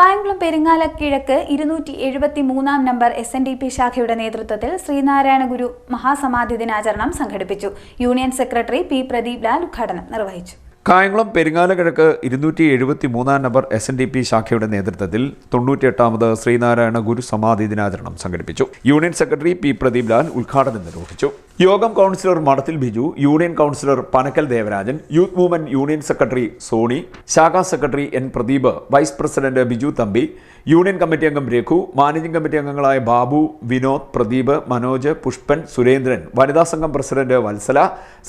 കായംകുളം പെരിങ്ങാല കിഴക്ക് ഇരുന്നൂറ്റി എഴുപത്തി മൂന്നാം number S N D P ശാഖയുടെ നേതൃത്വത്തിൽ ശ്രീനാരായണ ഗുരു മഹാസമാധി ദിനാചരണം സംഘടിപ്പിച്ചു. Union secretary P Pradeep Lal ഉദ്ഘാടനം നിർവഹിച്ചു. കായംകുളം പെരിങ്ങാലക്കിഴക്ക് ഇരുന്നൂറ്റി എഴുപത്തി മൂന്നാം number S N D P ശാഖയുടെ നേതൃത്വത്തിൽ തൊണ്ണൂറ്റിയെട്ടാമത് ശ്രീനാരായണ ഗുരു സമാധി ദിനാചരണം സംഘടിപ്പിച്ചു. Union secretary P Pradeep Lal ഉദ്ഘാടനം നിർവഹിച്ചു. യോഗം councillor Madathil Biju union councillor Panakkal Devarajan youth movement union secretary Soni ശാഖാ secretary N Pradeep vice president Biju Thampi union committee അംഗം രഘു മാനേജിംഗ് കമ്മിറ്റി അംഗങ്ങളായ ബാബു വിനോദ് പ്രദീപ് മനോജ് പുഷ്പൻ സുരേന്ദ്രൻ വനിതാ സംഘം president Valsala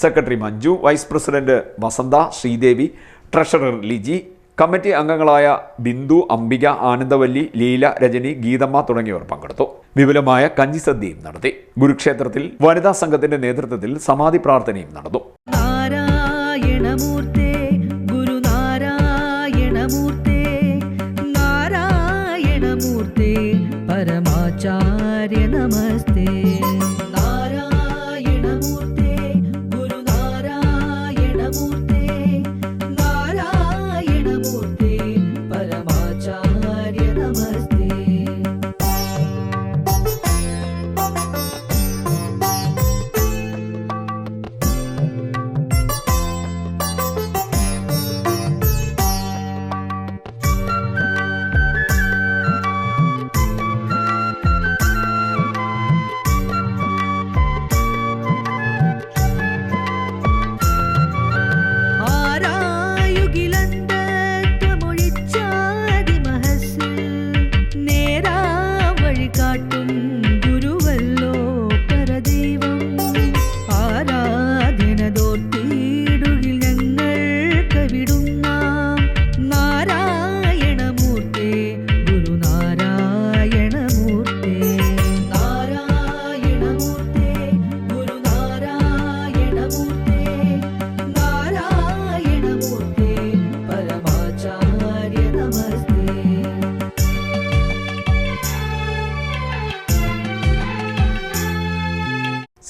secretary Manju vice president Vasantha Sreedevi treasurer Liji committee അംഗങ്ങളായ ബിന്ദു അംബിക ആനന്ദവല്ലി ലീല രജനി ഗീതമ്മ തുടങ്ങിയവർ പങ്കെടുത്തു. വിപുലമായ കഞ്ഞിസദ്യയും നടത്തി. ഗുരുക്ഷേത്രത്തിൽ വനിതാ സംഘത്തിന്റെ നേതൃത്വത്തിൽ സമാധി പ്രാർത്ഥനയും നടന്നു. നാരായണമൂർത്തി പരമാചാര്യ നമസ്തേ.